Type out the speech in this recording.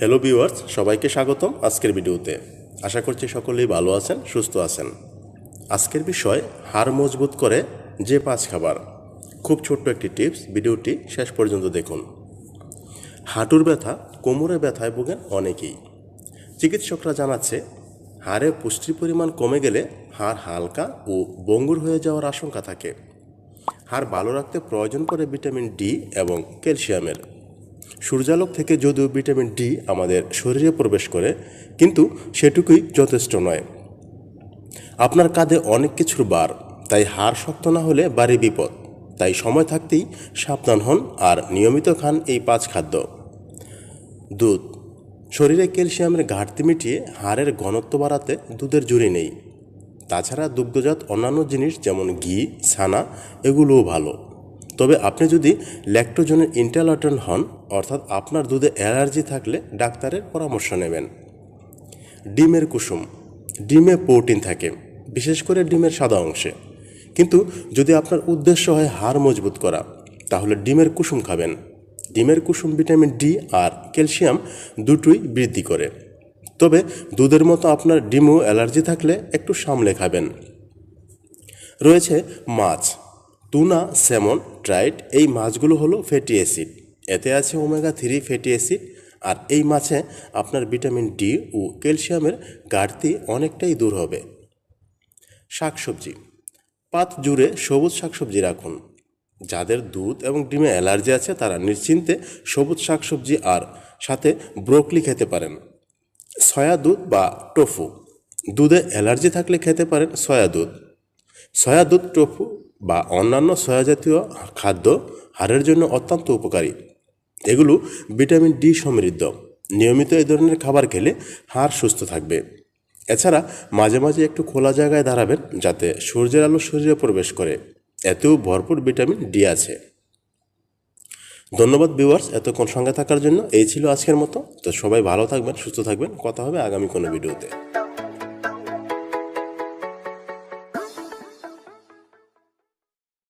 Hello viewers সবাইকে স্বাগতম আজকের ভিডিওতে। আশা করছি সকলেই ভালো আছেন, সুস্থ আছেন। আজকের বিষয়, হাড় মজবুত করে যে পাঁচ খাবার। খুব ছোট্ট একটি টিপস, ভিডিওটি শেষ পর্যন্ত দেখুন। হাঁটুর ব্যথা, কোমরে ব্যথায় ভোগেন অনেকেই। চিকিৎসকরা জানাচ্ছে, হাড়ে পুষ্টির পরিমাণ কমে গেলে হাড় হালকা ও বঙ্গুর হয়ে যাওয়ার আশঙ্কা থাকে। হাড় ভালো রাখতে প্রয়োজন পড়ে ভিটামিন ডি এবং ক্যালসিয়ামের। সূর্যালোক থেকে যদিও ভিটামিন ডি আমাদের শরীরে প্রবেশ করে, কিন্তু সেটুকুই যথেষ্ট নয়। আপনার কাঁধে অনেক কিছুর বার, তাই হাড় শক্ত না হলে বাড়ি বিপদ। তাই সময় থাকতেই সাবধান হন আর নিয়মিত খান এই পাঁচ খাদ্য। দুধ। শরীরে ক্যালসিয়ামের ঘাটতি মিটিয়ে হাড়ের ঘনত্ব বাড়াতে দুধের জুড়ি নেই। তাছাড়া দুগ্ধজাত অন্যান্য জিনিস যেমন ঘি, ছানা, এগুলোও ভালো। তবে আপনি যদি ল্যাক্টোজনের ইন্টালার্টন হন, অর্থাৎ আপনার দুধে অ্যালার্জি থাকলে ডাক্তারের পরামর্শ নেবেন। ডিমের কুসুম। ডিমে প্রোটিন থাকে, বিশেষ করে ডিমের সাদা অংশে। কিন্তু যদি আপনার উদ্দেশ্য হয় হাড় মজবুত করা, তাহলে ডিমের কুসুম খাবেন। ডিমের কুসুম ভিটামিন ডি আর ক্যালসিয়াম দুটোই বৃদ্ধি করে। তবে দুধের মতো আপনার ডিমও অ্যালার্জি থাকলে একটু সামলে খাবেন। রয়েছে মাছ। টুনা স্যামন, ট্রাইট, এই মাছগুলো হলো ফ্যাটি অ্যাসিড। এতে আছে ওমেগা থ্রি ফ্যাটি অ্যাসিড। আর এই মাছে আপনার ভিটামিন ডি ও ক্যালসিয়ামের ঘাটতি অনেকটাই দূর হবে। শাকসবজি। পাত জুড়ে সবুজ শাকসবজি রাখুন। যাদের দুধ এবং ডিমে অ্যালার্জি আছে, তারা নিশ্চিন্তে সবুজ শাকসবজি আর সাথে ব্রোকলি খেতে পারেন। সয়া দুধ বা টোফু। দুধে অ্যালার্জি থাকলে খেতে পারেন সয়া দুধ। সয়া দুধ, টোফু বা অন্যান্য সয়া জাতীয় খাদ্য হাড়ের জন্য অত্যন্ত উপকারী। এগুলো ভিটামিন ডি সমৃদ্ধ। নিয়মিত এই ধরনের খাবার খেলে হাড় সুস্থ থাকবে। এছাড়া মাঝে মাঝে একটু খোলা জায়গায় দাঁড়াবেন যাতে সূর্যের আলো শরীরে প্রবেশ করে। এতেও ভরপুর ভিটামিন ডি আছে। ধন্যবাদ ভিউয়ার্স এতক্ষণ সঙ্গে থাকার জন্য। এই ছিল আজকের মতো। তো সবাই ভালো থাকবেন, সুস্থ থাকবেন। কথা হবে আগামী কোনো ভিডিওতে।